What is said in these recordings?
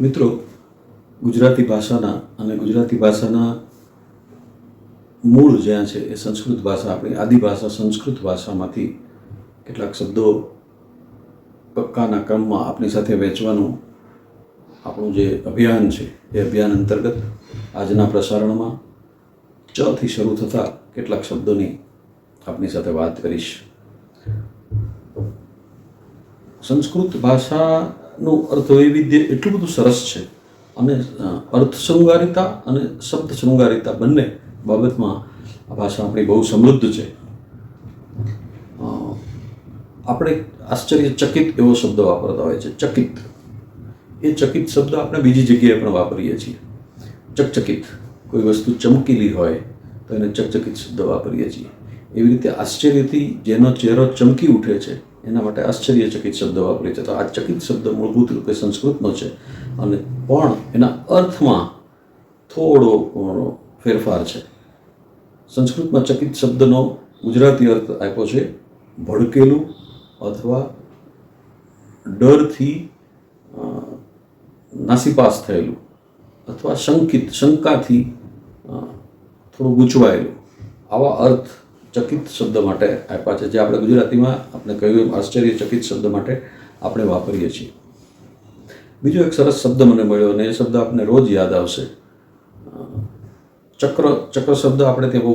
મિત્રો, ગુજરાતી ભાષાના અને ગુજરાતી ભાષાના મૂળ જ્યાં છે એ સંસ્કૃત ભાષા, આપણી આદિભાષા સંસ્કૃત ભાષામાંથી કેટલાક શબ્દો કક્કાના ક્રમમાં આપણી સાથે વહેંચવાનું આપણું જે અભિયાન છે, એ અભિયાન અંતર્ગત આજના પ્રસારણમાં ચથી શરૂ થતા કેટલાક શબ્દોની આપની સાથે વાત કરીશ. સંસ્કૃત ભાષાનું અર્થ વૈવિધ્ય એટલું બધું સરસ છે. અને અર્થ શૃંગારિતા અને શબ્દ શૃંગારિતા બંને બાબતમાં આ ભાષા આપણી બહુ સમૃદ્ધ છે. આપણે આશ્ચર્યચકિત એવો શબ્દ વાપરતા હોય છે, ચકિત. એ ચકિત શબ્દ આપણે બીજી જગ્યાએ પણ વાપરીએ છીએ. ચકચકિત. કોઈ વસ્તુ ચમકીલી હોય તો એને ચકચકિત શબ્દ વાપરીએ છીએ. એવી રીતે આશ્ચર્યથી જેનો ચહેરો ચમકી ઉઠે છે એના માટે આશ્ચર્યચકિત શબ્દ વાપરીએ છે. તો આ ચકિત શબ્દ મૂળભૂત રૂપે સંસ્કૃતનો છે અને પણ એના અર્થમાં થોડો ફેરફાર છે. સંસ્કૃતમાં ચકિત શબ્દનો ગુજરાતી અર્થ આપ્યો છે ભડકેલું અથવા ડરથી નાસીપાસ થયેલું અથવા શંકિત, શંકાથી થોડું ગૂંચવાયેલું. આવા અર્થ ચકિત શબ્દ માટે આપ્યા છે જે આપણે ગુજરાતીમાં આપણે કહ્યું એમ આશ્ચર્યચકિત શબ્દ માટે આપણે વાપરીએ છીએ. બીજો એક સરસ શબ્દ મને મળ્યો અને એ શબ્દ આપને રોજ યાદ આવશે. ચક્ર ચક્ર શબ્દ આપણે ત્યાં બહુ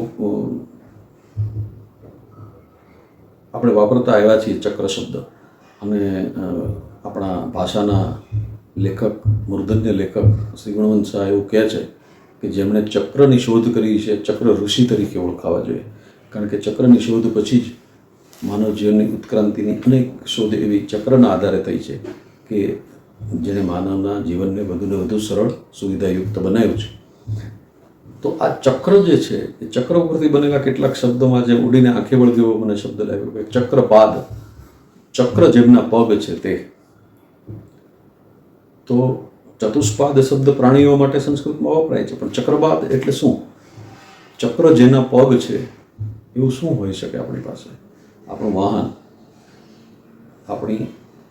આપણે વાપરતા આવ્યા છીએ ચક્ર શબ્દ. અને આપણા ભાષાના લેખક, મૂર્ધન્ય લેખક શ્રી ગુણવંત શાહ એવું કહે છે કે જેમણે ચક્રની શોધ કરી છે, ચક્ર ઋષિ તરીકે ઓળખાવા જોઈએ. કારણ કે ચક્રની શોધ પછી જ માનવ જીવનની ઉત્ક્રાંતિની અનેક શોધ એવી ચક્રના આધારે થઈ છે કે જેણે માનવના જીવનને વધુને વધુ સરળ, સુવિધાયુક્ત બનાવ્યું છે. તો આ ચક્ર જે છે, એ ચક્ર ઉપરથી બનેલા કેટલાક શબ્દોમાં જે ઉડીને આંખે વળગે એવો મને શબ્દ લાગ્યો કે ચક્રપાદ ચક્ર જેમના પગ છે તે. તો ચતુષ્પાદ શબ્દ પ્રાણીઓ માટે સંસ્કૃતમાં વપરાય છે, પણ ચક્રપાદ એટલે શું? ચક્ર જેના પગ છે એવું શું હોઈ શકે આપણી પાસે? આપણું વાહન, આપણી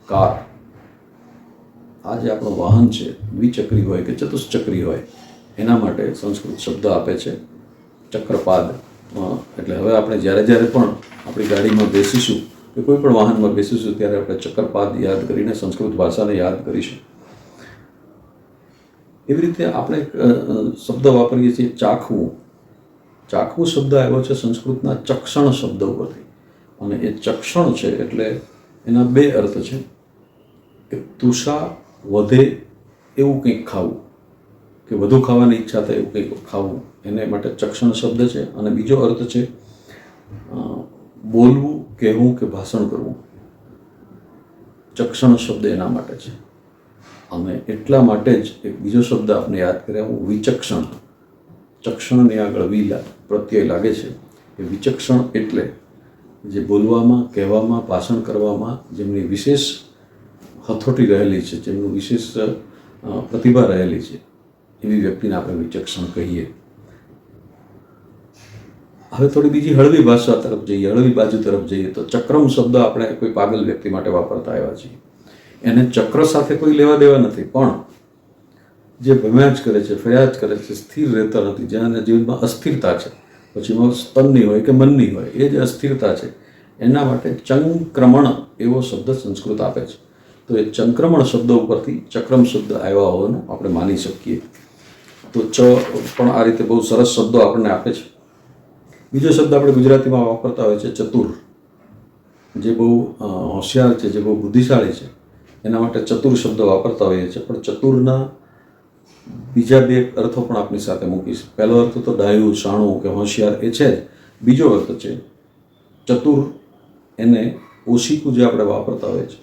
કાર, આ જે આપણું વાહન છે, દ્વિચક્રી હોય કે ચતુષ્ચક્રી હોય, એના માટે સંસ્કૃત શબ્દ આપે છે, ચક્રપાદ. એટલે હવે આપણે જ્યારે જ્યારે પણ આપણી ગાડીમાં બેસીશું, કે કોઈ પણ વાહનમાં બેસીશું, ત્યારે આપણે ચક્રપાદ યાદ કરીને સંસ્કૃત ભાષાને યાદ કરીશું. એવી રીતે આપણે શબ્દ વાપરીએ છીએ ચાખવું. ચાખવું શબ્દ આવ્યો છે સંસ્કૃતના ચક્ષણ શબ્દ ઉપરથી. અને એ ચક્ષણ છે એટલે એના બે અર્થ છે. કે તુષા વધે એવું કંઈક ખાવું. કે વધુ ખાવાની ઈચ્છા થાય એવું કંઈક ખાવું. એને માટે ચક્ષણ શબ્દ છે. અને બીજો અર્થ છે બોલવું, કહેવું કે ભાષણ કરવું. ચક્ષણ શબ્દ એના માટે છે. અને એટલા માટે જ એક બીજો શબ્દ આપણે યાદ કર્યા, હું વિચક્ષણ. ચક્ષણની આગળ વી પ્રત્યય લાગે છે. એ વિચક્ષણ એટલે જે બોલવામાં, કહેવામાં, ભાષણ કરવામાં જેમની વિશેષ હથોટી રહેલી છે, જેમનું વિશેષ પ્રતિભા રહેલી છે, એવી વ્યક્તિને આપણે વિચક્ષણ કહીએ. હવે થોડી બીજી હળવી ભાષા તરફ જઈએ, હળવી બાજુ તરફ જઈએ તો ચક્રમ શબ્દ આપણે કોઈ પાગલ વ્યક્તિ માટે વાપરતા આવ્યા છીએ. એને ચક્ર સાથે કોઈ લેવા દેવા નથી, પણ જે ભમ્યા કરે છે ફર્યા કરે છે, સ્થિર રહેતા નથી જેના જીવનમાં અસ્થિરતા છે. પછી સ્તનની હોય કે મનની હોય, એ જે અસ્થિરતા છે. એના માટે ચંક્રમણ એવો શબ્દ સંસ્કૃત આપે છે. તો એ ચંક્રમણ શબ્દ ઉપરથી ચક્રમ શબ્દ આવ્યા હોવાનું આપણે માની શકીએ. તો ચ પણ આ રીતે બહુ સરસ શબ્દો આપણને આપે છે. બીજો શબ્દ આપણે ગુજરાતીમાં વાપરતા હોય છે, ચતુર. જે બહુ હોશિયાર છે, જે બહુ બુદ્ધિશાળી છે. એના માટે ચતુર શબ્દ વાપરતા હોઈએ છીએ. પણ ચતુરના બીજા બે અર્થો પણ આપણી સાથે મૂકીશ. પહેલો અર્થ તો ડાયું શાણું કે હોશિયાર એ છે જ. બીજો અર્થ છે, ચતુર એને ઓશીકું જે આપણે વાપરતા હોય છે,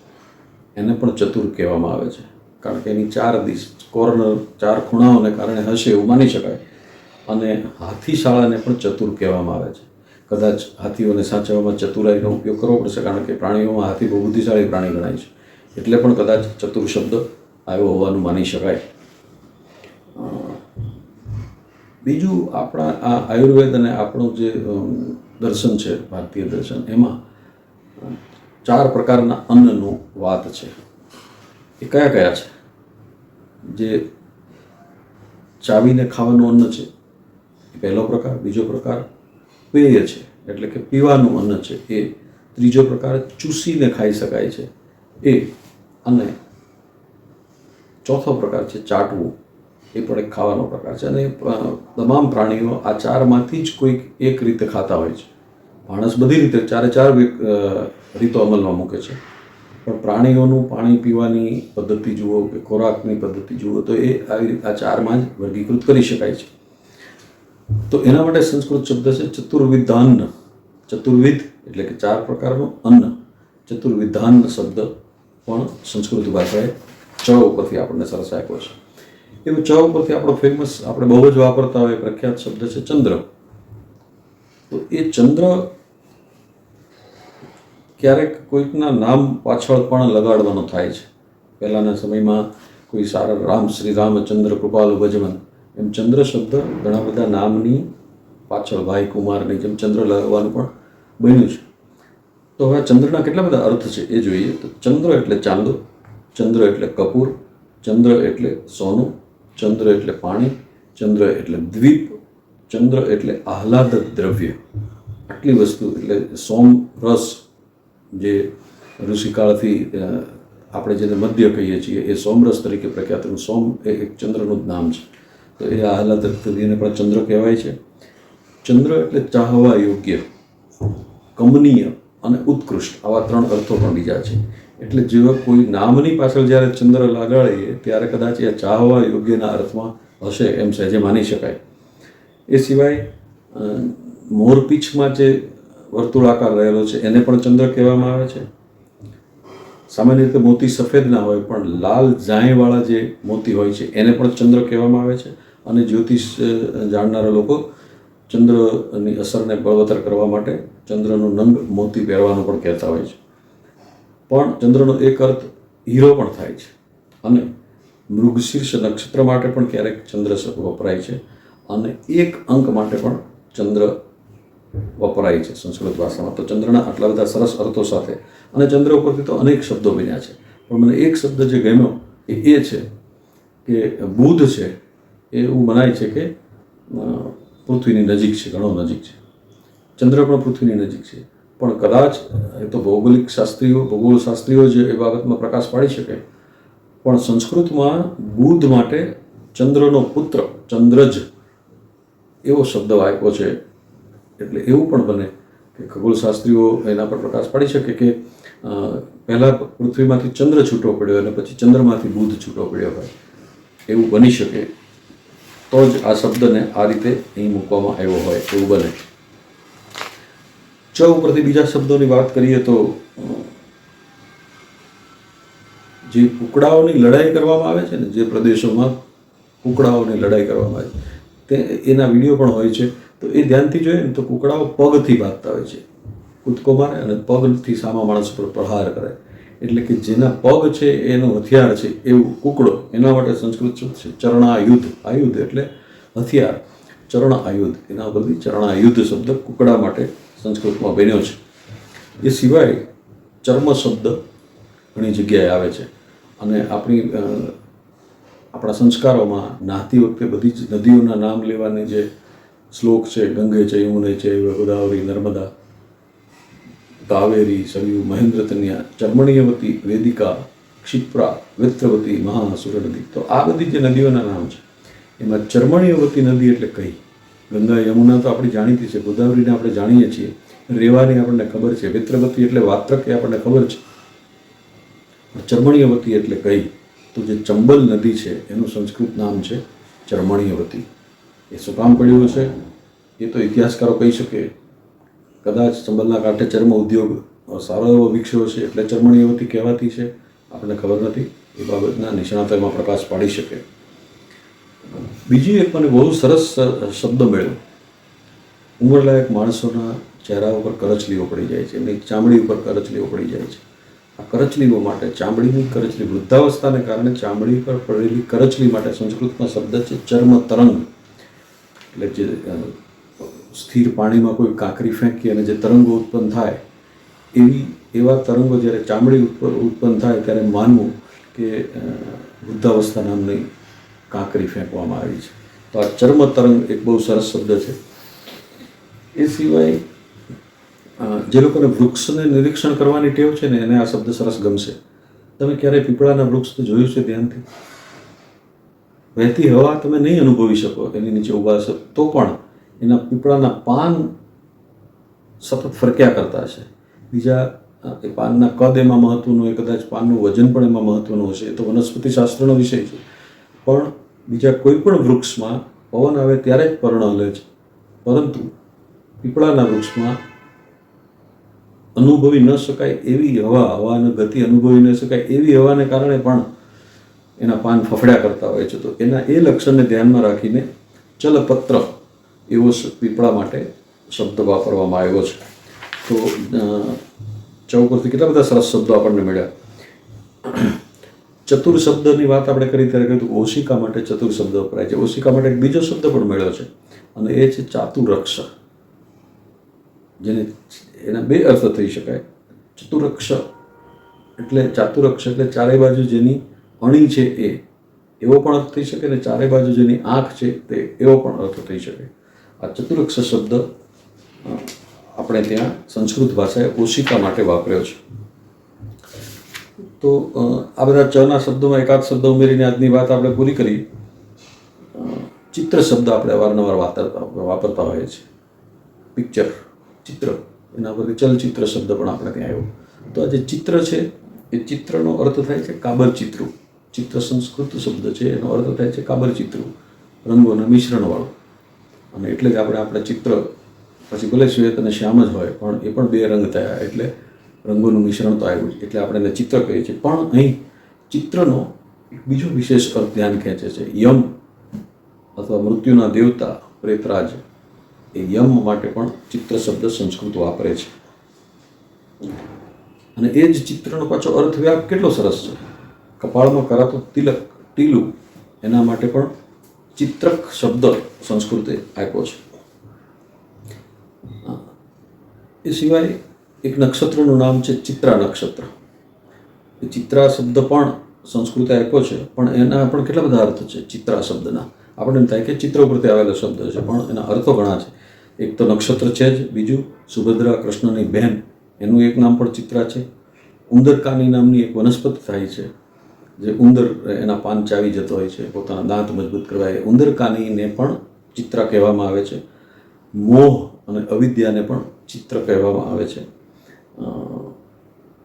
એને પણ ચતુર કહેવામાં આવે છે. કારણ કે એની ચાર દિશ, કોર્નર, ચાર ખૂણાઓને કારણે હશે એવું માની શકાય. અને હાથી શાળાને પણ ચતુર કહેવામાં આવે છે. કદાચ હાથીઓને સાચવવામાં ચતુરાઈનો ઉપયોગ કરવો પડશે, કારણ કે પ્રાણીઓમાં હાથી બહુ બુદ્ધિશાળી પ્રાણી ગણાય છે. એટલે પણ કદાચ ચતુર શબ્દ આવ્યો હોવાનું માની શકાય. બીજું આપણા આ આયુર્વેદ અને આપણું જે દર્શન છે, ભારતીય દર્શન, એમાં ચાર પ્રકારના અન્નનો વાત છે. એ કયા કયા છે? જે ચાવીને ખાવાનું અન્ન છે, એ પહેલો પ્રકાર. બીજો પ્રકાર પેય છે, એટલે કે પીવાનું અન્ન છે, એ ત્રીજો પ્રકાર ચૂસીને ખાઈ શકાય છે. એ અને ચોથો પ્રકાર છે, ચાટવું. એ પણ એક ખાવાનો પ્રકાર છે. અને તમામ પ્રાણીઓ આ ચારમાંથી જ કોઈક એક રીતે ખાતા હોય છે. માણસ બધી રીતે ચારે ચાર રીતો અમલમાં મૂકે છે. પણ પ્રાણીઓનું પાણી પીવાની પદ્ધતિ જુઓ કે ખોરાકની પદ્ધતિ જુઓ તો એ આવી આ ચારમાં જ વર્ગીકૃત કરી શકાય છે. તો એના માટે સંસ્કૃત શબ્દ છે ચતુર્વિધાન ચતુર્વિધ એટલે કે ચાર પ્રકારનું અન્ન. ચતુર્વિધાન શબ્દ પણ સંસ્કૃત ભાષાએ ચ ઉપરથી આપણને સરસ આપ્યો છે. એવું ચ ઉપરથી આપણો ફેમસ આપણે બહુ જ વાપરતા હોય પ્રખ્યાત શબ્દ છે ચંદ્ર. તો એ ચંદ્ર ક્યારેક કોઈકના નામ પાછળ પણ લગાડવાનો થાય છે. પહેલાંના સમયમાં કોઈ સારા રામ, શ્રી રામચંદ્ર કૃપાલુ ભજવન એમ ચંદ્ર શબ્દ ઘણા બધા નામની પાછળ ભાઈ કુમારની જેમ ચંદ્ર લગાવવાનું પણ બન્યું છે. તો હવે ચંદ્રના કેટલા બધા અર્થ છે એ જોઈએ તો ચંદ્ર એટલે ચાંદો, ચંદ્ર એટલે કપૂર, ચંદ્ર એટલે સોનું ચંદ્ર એટલે પાણી, ચંદ્ર એટલે દ્વીપ, ચંદ્ર એટલે આહલાદક દ્રવ્ય. આટલી વસ્તુ એટલે સોમ રસ જે ઋષિકાળથી આપણે જેને મધ્ય કહીએ છીએ, એ સોમરસ તરીકે પ્રખ્યાત સોમ એ એક ચંદ્રનું જ નામ છે. તો એ આહલાદક દ્રવ્યને પણ ચંદ્ર કહેવાય છે. ચંદ્ર એટલે ચાહવા યોગ્ય, કમનીય અને ઉત્કૃષ્ટ, આવા ત્રણ અર્થો પણ બીજા છે. એટલે જેવા કોઈ નામની પાછળ જ્યારે ચંદ્ર લગાડીએ, ત્યારે કદાચ એ ચાહવા યોગ્યના અર્થમાં હશે એમ સહેજે માની શકાય. એ સિવાય મોરપીછમાં જે વર્તુળાકાર રહેલો છે, એને પણ ચંદ્ર કહેવામાં આવે છે. સામાન્ય રીતે મોતી સફેદ ના હોય, પણ લાલ ઝાંયવાળા જે મોતી હોય છે, એને પણ ચંદ્ર કહેવામાં આવે છે. અને જ્યોતિષ જાણનારા લોકો ચંદ્રની અસરને બળવતર કરવા માટે ચંદ્રનું નંગ મોતી પહેરવાનું પણ કહેતા હોય છે. પણ ચંદ્રનો એક અર્થ હીરો પણ થાય છે. અને મૃગશીર્ષ નક્ષત્ર માટે પણ ક્યારેક ચંદ્ર વપરાય છે અને એક અંક માટે પણ ચંદ્ર વપરાય છે સંસ્કૃત ભાષામાં. તો ચંદ્રના આટલા બધા સરસ અર્થો સાથે અને ચંદ્ર ઉપરથી તો અનેક શબ્દો બન્યા છે. પણ મને એક શબ્દ જે ગમ્યો એ એ છે કે બુધ છે એવું મનાય છે કે પૃથ્વીની નજીક છે, ઘણો નજીક છે. ચંદ્ર પણ પૃથ્વીની નજીક છે. પણ કદાચ એ તો ભૌગોલિક શાસ્ત્રીઓ ભૂગોળ શાસ્ત્રીઓ જ એ બાબતમાં પ્રકાશ પાડી શકે. પણ સંસ્કૃતમાં બુધ માટે ચંદ્રનો પુત્ર, ચંદ્રજ એવો શબ્દ આપ્યો છે. એટલે એવું પણ બને કે ખગોળશાસ્ત્રીઓ એના પર પ્રકાશ પાડી શકે કે પહેલાં પૃથ્વીમાંથી ચંદ્ર છૂટો પડ્યો અને પછી ચંદ્રમાંથી બુધ છૂટો પડ્યો હોય. એવું બની શકે. તો જ આ શબ્દને આ રીતે અહીં મૂકવામાં આવ્યો હોય. એવું બને. ચ ઉપરથી બીજા શબ્દોની વાત કરીએ તો, જે કુકડાઓની લડાઈ કરવામાં આવે છે ને, જે પ્રદેશોમાં કુકડાઓની લડાઈ કરવામાં આવે છે, તે એના વીડિયો પણ હોય છે. તો એ ધ્યાનથી જોઈએ ને તો કુકડાઓ પગથી ભાગતા હોય છે. કૂદકો મારે અને પગથી સામા માણસ પર પ્રહાર કરે. એટલે કે જેના પગ છે એનું હથિયાર છે, એવું કુકડો, એના માટે સંસ્કૃત શબ્દ છે ચરણાયુદ્ધ આયુધ એટલે હથિયાર. ચરણ આયુધ. એના પરથી આયુધ શબ્દ કુકડા માટે સંસ્કૃતમાં બન્યો છે. એ સિવાય ચર્મ શબ્દ ઘણી જગ્યાએ આવે છે. અને આપણી આપણા સંસ્કારોમાં નાહતી વખતે બધી જ નદીઓના નામ લેવાની જે શ્લોક છે, ગંગે છે, યમુને છે, ગોદાવરી, નર્મદા, કાવેરી, સરયુ મહેન્દ્ર તન્યા ચર્મણીયવતી, વેદિકા, ક્ષિપ્રા વિત્રવતી મહાસુર નદી તો આ બધી જે નદીઓના નામ છે એમાં ચર્મણીયવતી નદી એટલે કઈ? ગંગા યમુના તો આપણે જાણીતી છે, ગોદાવરીને આપણે જાણીએ છીએ. રેવાની આપણને ખબર છે, વિત્રવતી એટલે વાત્રક એ આપણને ખબર છે. ચરમણીયવતી એટલે કઈ? તો જે ચંબલ નદી છે, એનું સંસ્કૃત નામ છે ચર્મણીયવતી એ શું કામ પડ્યું હશે? એ તો ઇતિહાસકારો કહી શકે. કદાચ ચંબલના કાંઠે ચર્મ ઉદ્યોગ સારો એવો વિકસ્યો છે એટલે ચર્મણીયવતી કહેવાતી છે. આપણને ખબર નથી. એ બાબતના નિષ્ણાતો એમાં પ્રકાશ પાડી શકે. બીજી એક મને બહુ સરસ શબ્દ મળ્યો. ઉંમરલાયક માણસોના ચહેરા ઉપર કરચલીઓ પડી જાય છે. એમની ચામડી ઉપર કરચલીઓ પડી જાય છે. આ કરચલીઓ માટે ચામડીની કરચલી વૃદ્ધાવસ્થાને કારણે ચામડી પર પડેલી કરચલી માટે સંસ્કૃતમાં શબ્દ છે ચર્મ તરંગ. એટલે જે સ્થિર પાણીમાં કોઈ કાંકરી ફેંકી અને જે તરંગો ઉત્પન્ન થાય, એવી, એવા તરંગો જ્યારે ચામડી ઉત્પન્ન થાય ત્યારે માનવું કે વૃદ્ધાવસ્થા નામની કાંકરી ફેંકવામાં આવી છે. તો આ ચર્મ તરંગ એક બહુ સરસ શબ્દ છે. એ સિવાય જે લોકોને વૃક્ષને નિરીક્ષણ કરવાની ટેવ છે ને, એને આ શબ્દ સરસ ગમશે. તમે ક્યારેય પીપળાના વૃક્ષ જોયું છે ધ્યાનથી? વહેતી હવા તમે નહીં અનુભવી શકો, એની નીચે ઊભા હશો, તો પણ એના પીપળાના પાન સતત ફરક્યા કરતા હશે. બીજા એ પાનના કદ એમાં મહત્વનું હોય, કદાચ પાનનું વજન પણ એમાં મહત્વનું હશે. એ તો વનસ્પતિ શાસ્ત્રનો વિષય છે. પણ બીજા કોઈ પણ વૃક્ષમાં પવન આવે ત્યારે જ પર્ણ હલે છે. પરંતુ પીપળાના વૃક્ષમાં અનુભવી ન શકાય એવી હવા હવાની ગતિ અનુભવી ન શકાય એવી હવાને કારણે પણ એના પાન ફફડ્યા કરતા હોય છે. તો એના એ લક્ષણને ધ્યાનમાં રાખીને ચલપત્ર એવો પીપળા માટે શબ્દ વાપરવામાં આવ્યો છે. તો ચૌક પરથી કેટલા બધા સરસ શબ્દો આપણને મળ્યા. ચતુર શબ્દની વાત આપણે કરી ત્યારે હતું, ઓશિકા માટે ચતુર શબ્દ વપરાય છે. ઓશિકા માટે એક બીજો શબ્દ પણ મળ્યો છે, અને એ છે ચાતુરક્ષ. જેને એના બે અર્થ થઈ શકાય. ચતુરક્ષ એટલે ચાતુરક્ષ એટલે ચારે બાજુ જેની અણી છે એ, એવો પણ અર્થ થઈ શકે ને ચારે બાજુ જેની આંખ છે તે, એવો પણ અર્થ થઈ શકે. આ ચતુરક્ષ શબ્દ આપણે ત્યાં સંસ્કૃત ભાષાએ ઓશિકા માટે વાપર્યો છે. તો આ બધા ચના શબ્દોમાં એકાદ શબ્દ ઉમેરીને આજની વાત આપણે પૂરી કરી. ચિત્ર શબ્દ આપણે વાપરતા વાપરતા હોઈએ છીએ. પિક્ચર ચિત્ર, એના પરથી ચલચિત્ર શબ્દ પણ આપણે ત્યાં આવ્યો. તો આ જે ચિત્ર છે, એ ચિત્રનો અર્થ થાય છે કાબર ચિત્રો ચિત્ર સંસ્કૃત શબ્દ છે, એનો અર્થ થાય છે કાબર ચિત્રો રંગોના મિશ્રણવાળું. અને એટલે જ આપણે આપણે ચિત્ર, પછી ભલે શ્વેત અને શ્યામ જ હોય, પણ એ પણ બે રંગ થયા. એટલે રંગોનું મિશ્રણ તો આવ્યું છે, એટલે આપણે એને ચિત્ર કહીએ છીએ. પણ અહીં ચિત્રનો એક બીજો વિશેષ અર્થ ધ્યાન ખેંચે છે. યમ અથવા મૃત્યુના દેવતા પ્રેતરાજ એ યમ માટે પણ ચિત્ર શબ્દ સંસ્કૃત વાપરે છે. અને એ જ ચિત્રનો પાછો અર્થ વ્યાપ કેટલો સરસ છે. કપાળમાં કરાતો તિલક, ટીલું એના માટે પણ ચિત્રક શબ્દ સંસ્કૃતે આપ્યો છે. એ સિવાય એક નક્ષત્રનું નામ છે ચિત્રા નક્ષત્ર. એ ચિત્રા શબ્દ પણ સંસ્કૃત આપ્યો છે, પણ એના પણ કેટલા બધા અર્થ છે ચિત્રા શબ્દના? આપણે એમ થાય કે ચિત્ર ઉપરથી આવેલો શબ્દ છે, પણ એના અર્થો ઘણા છે. એક તો નક્ષત્ર છે જ, બીજું સુભદ્રા કૃષ્ણની બહેન, એનું એક નામ પણ ચિત્રા છે. ઉંદરકાની નામની એક વનસ્પતિ થાય છે, જે ઉંદર એના પાન ચાવી જતો હોય છે, પોતાના દાંત મજબૂત કરવા એ ઉંદરકાનીને પણ ચિત્ર કહેવામાં આવે છે. મોહ અને અવિદ્યાને પણ ચિત્ર કહેવામાં આવે છે.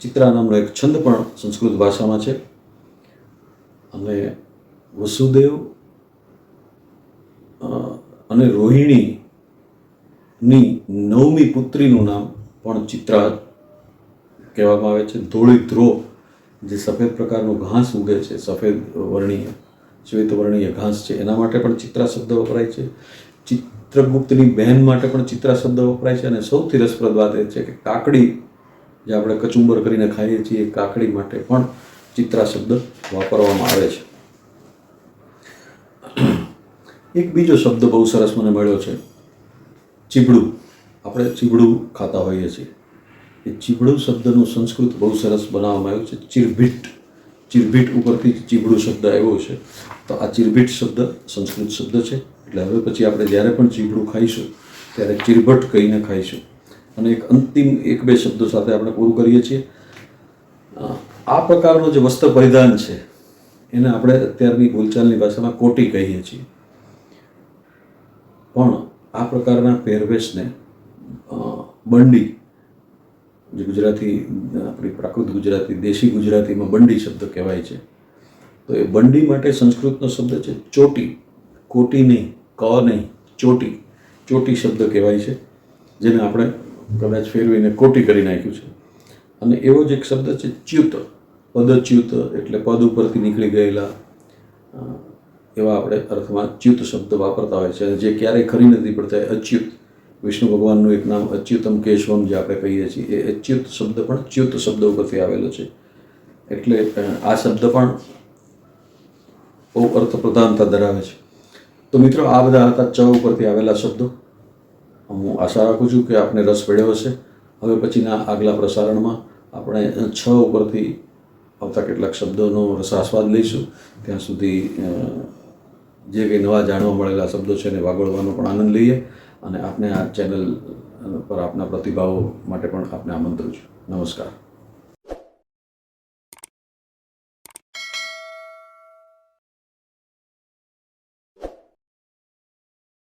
ચિત્રા નામનો એક છંદ પણ સંસ્કૃત ભાષામાં છે. અને વસુદેવ અને રોહિણીની નવમી પુત્રીનું નામ પણ ચિત્રા કહેવામાં આવે છે. ધોળી ધ્રો જે સફેદ પ્રકારનું ઘાસ ઉગે છે. સફેદ વર્ણીય, શ્વેત વર્ણીય ઘાસ છે. એના માટે પણ ચિત્રા શબ્દ વપરાય છે. ચિત્રગુપ્તની બહેન માટે પણ ચિત્રા શબ્દ વપરાય છે. અને સૌથી રસપ્રદ વાત એ છે કે કાકડી જે આપણે કચુંબર કરીને ખાઈએ છીએ કાકડી માટે પણ ચિત્રા શબ્દ વાપરવામાં આવે છે. એક બીજો શબ્દ બહુ સરસ મને મળ્યો છે. ચીબડું. આપણે ચીબડું ખાતા હોઈએ છીએ. એ ચીબડું શબ્દનું સંસ્કૃત બહુ સરસ બનાવવામાં આવ્યું છે. ચીરભીટ. ચીરભીટ ઉપરથી ચીબડું શબ્દ આવ્યો છે. તો આ ચીરભીટ શબ્દ સંસ્કૃત શબ્દ છે. એટલે હવે પછી આપણે જ્યારે પણ ચીબડું ખાઈશું, ત્યારે ચીરભટ કહીને ખાઈશું. અને એક અંતિમ એક બે શબ્દો સાથે આપણે પૂરું કરીએ છીએ. આ પ્રકારનું જે વસ્ત્ર પરિધાન છે, એને આપણે અત્યારની બોલચાલની ભાષામાં કોટી કહીએ છીએ. પણ આ પ્રકારના પહેરવેશને બંડી, જે ગુજરાતી, આપણી પ્રાકૃત ગુજરાતી, દેશી ગુજરાતીમાં બંડી શબ્દ કહેવાય છે, તો એ બંડી માટે સંસ્કૃતનો શબ્દ છે ચોટી. કોટી નહીં, ક નહીં, ચોટી. ચોટી શબ્દ કહેવાય છે, જેને આપણે કદાચ ફેરવીને કોટી કરી નાખ્યું છે. અને એવો જ એક શબ્દ છે, ચ્યુત. પદચ્યુત એટલે પદ ઉપરથી નીકળી ગયેલા એવા આપણે અર્થમાં ચ્યુત શબ્દ વાપરતા હોય છે. જે ક્યારેય ખરી નથી પડતા અચ્યુત. વિષ્ણુ ભગવાનનું એક નામ અચ્યુતમ કેશવમ જે આપણે કહીએ છીએ, એ અચ્યુત શબ્દ પણ ચ્યુત શબ્દ ઉપરથી આવેલો છે. એટલે આ શબ્દ પણ બહુ અર્થ પ્રધાનતા ધરાવે છે. તો મિત્રો, આ બધા હતા ચ ઉપરથી આવેલા શબ્દો. હું આશા રાખું છું કે આપને રસ પડ્યો હશે. હવે પછીના આગલા પ્રસારણમાં આપણે છ ઉપરથી આવતા કેટલાક શબ્દોનો રસાસ્વાદ લઈશું. ત્યાં સુધી જે કંઈ નવા જાણવા મળેલા શબ્દો છે એને વાગોળવાનો પણ આનંદ લઈએ અને આપને આ ચેનલ પર આપના પ્રતિભાવો માટે પણ આપને આમંત્રું છું. નમસ્કાર.